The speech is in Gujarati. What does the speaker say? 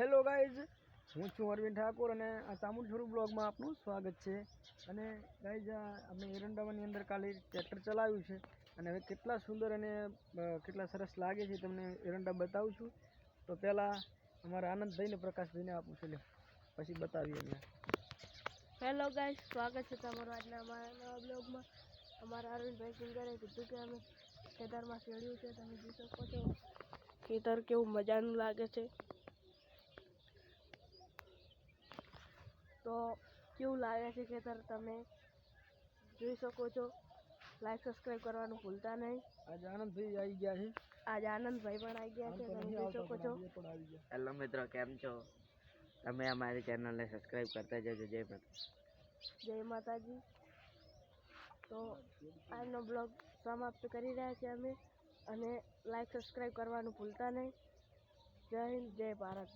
હેલો ગાઈઝ, હું છું અરવિંદ ઠાકોર અને આ ચામુંડછોરું બ્લોગમાં આપનું સ્વાગત છે. અને ગાઈઝ અમે એરંડાવાની અંદર કાલે ટ્રેક્ટર ચલાવ્યું છે અને હવે કેટલા સુંદર અને કેટલા સરસ લાગે છે તમને એરંડા બતાવું છું. તો પહેલાં અમારા આનંદભાઈને, પ્રકાશભાઈને આપું છું. પછી બતાવીએ અમે હેલો ગાઈસ સ્વાગત છે તમારું આજના અમારા નવા બ્લોગમાં. અમારા અરવિંદભાઈ સિંગરે કીધું કે અમે ખેતરમાં ખેડ્યું છે, તમે જોઈ શકો છો. ખેતર કેવું મજાનું લાગે છે. તો કેવું લાગે છે ખેતર તમે જોઈ શકો છો? લાઈક સબસ્ક્રાઈબ કરવાનું ભૂલતા નહીં. આજે આનંદભાઈ આવી ગયા છે. આજે આનંદભાઈ પણ આવી ગયા છે તમે જોઈ શકો છો. હેલો મિત્રો કેમ છો? તમે અમારી ચેનલને સબસ્ક્રાઈબ કરતા જજો. જય માતા જય માતાજી. તો આજનો બ્લોગ સમાપ્ત કરી રહ્યા છીએ અમે અને લાઈક સબસ્ક્રાઈબ કરવાનું ભૂલતા નહીં. જય હિન્દ જય ભારત.